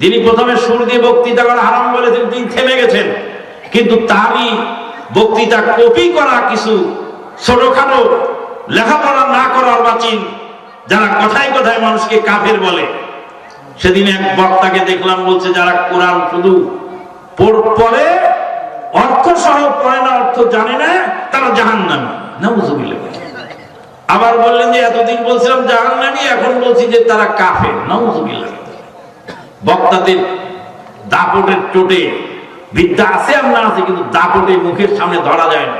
তিনি প্রথমে সুর দিয়ে বক্তৃতা করা হারাম বলেছেন তিনি থেমে গেছেন। কিন্তু তারই বক্তৃতা কপি করা কিছু ছোটখাটো লেখাপড়া না করার বাচিন যারা কথায় কথায় মানুষকে কাফের বলে। সেদিন এক বক্তাকে দেখলাম বলছে, যারা কোরআন শুধু পড়- অর্থ সহ পড়ে না, অর্থ জানে না, তারা জাহান নামে না বুঝবিল্লা আবার বললেন যে, এতদিন বলছিলাম জাহান নামি এখন বলছি যে তারা কাফের। না বুঝবিল্লা বক্তাদের দাপটের চোটে বিদ্যা আছে না আছে কিন্তু দাপটে মুখের সামনে ধরা যায় না।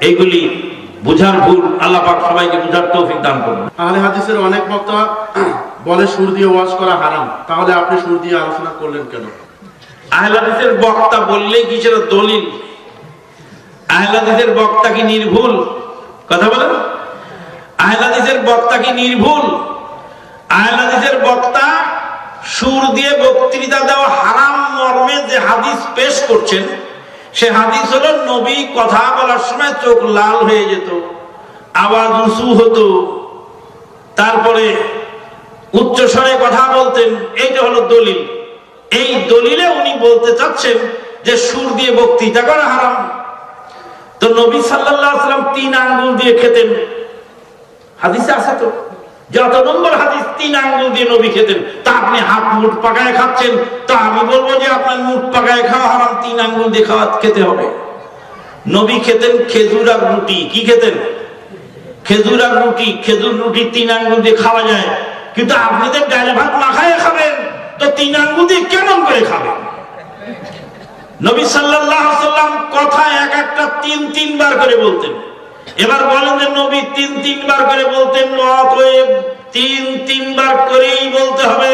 এইগুলি বুঝার ভুল আল্লাহ পাক সবাইকে বুঝার তৌফিক দান করুন। আহলে হাদিসের অনেক বক্তা বলে সুর দিয়ে ওয়াজ করা হারাম। তাহলে আপনি সুর দিয়ে আলোচনা করলেন কেন? আহলাদিসের বক্তা বললে কি সেটা দলিল? আহলাদিসের বক্তা কি নির্ভুল? কথা বলেন। আহলাদিসের বক্তা কি নির্ভুল? সুর দিয়ে বক্তৃতা দেওয়া হারাম মর্মে যে হাদিস পেশ করছেন, সে হাদিস হলো নবী কথা বলার সময় চোখ লাল হয়ে যেত, আওয়াজ উঁচু হতো। তারপরে উচ্চ স্বরে কথা বলতেন, এইটা হলো দলিল। এই দলিলে উনি বলতে চাচ্ছেন যে সুর দিয়ে বক্তৃতা করা হারাম। তো নবী সাল্লাম তিন আঙ্গুল দিয়ে খেতেন। হাদিসে আছে তো? যত নম্বর হাদিস, তিন আঙ্গুল দিয়ে নবী খেতেন। আপনি হাত মুঠ পাকায় খাচ্ছেন, তা আমি বলব যে আপনার মুঠ পাকায় খাওয়া হারাম, তিন আঙ্গুল দিয়ে খাওয়া খেতে হবে। নবী খেতেন খেজুর আর রুটি, কি খেতেন? খেজুর আর রুটি, খেজুর রুটি তিন আঙ্গুল দিয়ে খাওয়া যায়, কিন্তু আপনি তো ডাল ভাত মাখায় খাবেন, তো তিন আঙ্গুল দিয়ে কেমন করে খাবেন? নবী আলাইহি সাল্লাম কথা এক একটা তিন, তিনবার করে বলতেন। এবার বলেন যে নবী তিন, তিনবার করে বলতেন, অতএব তিন, তিনবার করেই বলতে হবে,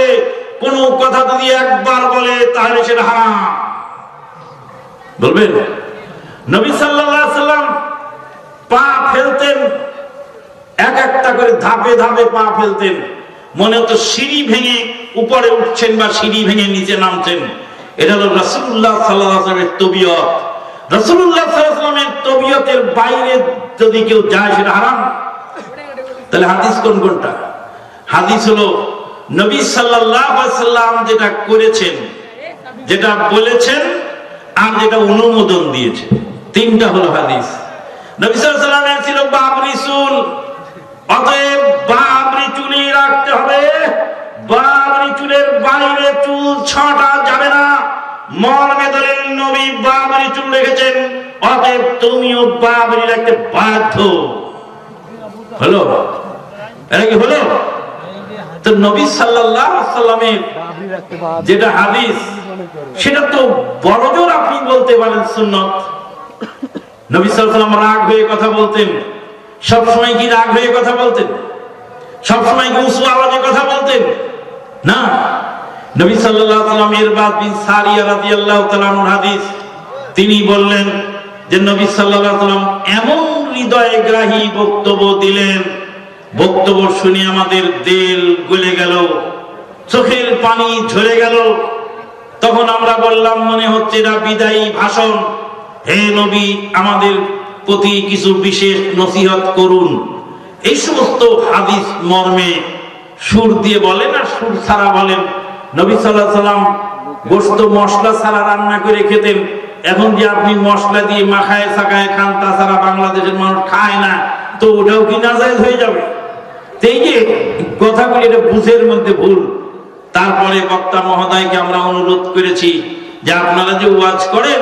কোন কথা যদি একবার বলে, তাহলে সেটা হারাম। বলবেন? নবী সাল্লাল্লাহু সাল্লাম পা ফেলতেন, এক একটা করে ধাপে ধাপে পা ফেলতেন। মনে হতো সিঁড়ি ভেঙে উপরে উঠছেন বা সিঁড়ি ভেঙে নিচে নামছেন। এটা হলো রসুল্লাহ সাল্লামের তবিয়ত। রসুল্লাহ সাল্লামের তবিয়তের বাইরে যদি কেউ যায়, সেটা হারাম? তাহলে হাদিস কোন কোনটা? হাদিস হলো, নবী সাল্লাম যেটা করেছেন, যেটা বলেছেন আর যেটা অনুমোদন দিয়েছে, তিনটা হলো হাদিস। নবী সাল্লামের ছিল বাবরি চুল। অতএব বাবরি চুলই রাখতে হবে। বাবরি চুলের বাইরে চুল ছাঁটা যাবে না। মর্মে দলের নবী বাবরি চুল রেখেছেন। অতএব তুমিও বাবরি রাখতে বাধ্য। হলো? এটা কি হলো? তো নবী সাল্লাল্লাহু সাল্লামের যেটা হাদিস, সেটা তো বড়জোর আপনি বলতে পারেন সুন্নত। নবী সাল্লাল্লাহু রাগ হয়ে কথা বলতেন সব সময় কি রাগ হয়ে কথা বলতেন? সব সময় কি উঁচু আওয়াজে কথা বলতেন? না। নবী সাল্লাল্লাহু আলাইহি সাল্লাম ইরবাদ বিন সারিয়া রাদিয়াল্লাহু তাআলা হাদিস, তিনি বললেন যে নবী সাল্লাল্লাহু আলাইহি সাল্লাম এমন হৃদয়ে গ্রাহী বক্তব্য দিলেন বক্তব্য শুনে আমাদের দেল গলে গেল, চোখের পানি ঝরে গেল। তখন আমরা বললাম, মনে হচ্ছে এটা বিদায়ী ভাষণ। হে নবী, আমাদের প্রতি কিছু বিশেষ নসিহত করুন। এই সমস্ত হাদিস মর্মে সুর দিয়ে বলেন আর সুর ছাড়া বলেন। নবী সাল্লাহ সাল্লাম গোস্ত মশলা ছাড়া রান্না করে খেতেন। এখন যে আপনি মশলা দিয়ে মাখায় সাকায় খান, তাছাড়া বাংলাদেশের মানুষ খায় না, তো ওটাও কি নাজায়জ হয়ে যাবে? যে কথাগুলি, এটা বুঝের মধ্যে ভুল। তারপরে বক্তা মহোদয়কে আমরা অনুরোধ করেছি যে আপনারা যে ওয়াজ করেন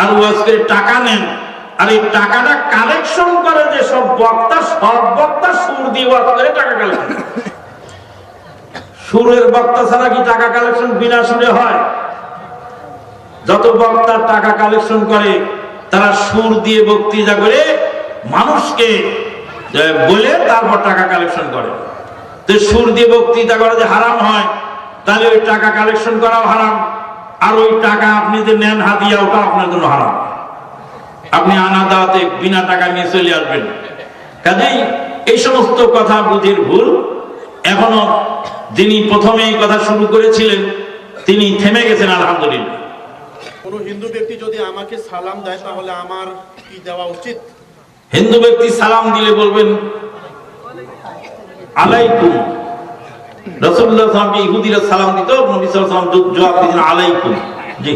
আর ওয়াজ করে টাকা নেন, আর এই টাকাটা কালেকশন করে যে সব বক্তা সব বক্তা সুর দিয়ে ওয়াজ করে টাকা কালেকশন সুরের বক্তা ছাড়া কি টাকা কালেকশন বিনা সুরে হয়? যত বক্তা টাকা কালেকশন করে, তারা সুর দিয়ে বক্তৃতা করে মানুষকে বলে তারপর টাকা কালেকশন করে। তো সুর দিয়ে বক্তৃতা করা যে হারাম হয়, তাহলে ওই টাকা কালেকশন করাও হারাম। আর ওই টাকা আপনি যে নেন হাতিয়া ওটা আপনার জন্য হারাম। আপনি আনা দাওয়াতে বিনা টাকা নিয়ে চলে আসবেন। কাজেই এই সমস্ত কথা বুঝির ভুল। এখনও যিনি প্রথমে এই কথা শুরু করেছিলেন, তিনি থেমে গেছেন, আলহামদুলিল্লাহ। কোনো হিন্দু ব্যক্তি যদি আমাকে সালাম দেয়, তাহলে আমার কি দেওয়া উচিত? হিন্দু ব্যক্তি সালাম দিলে বলবেন, আলাইকুম। রসুল্লাহ ইহুদিরা সালাম দিত, নবী ওয়াসাল্লাম জবাব দিতেন, আলাইকুম। জি।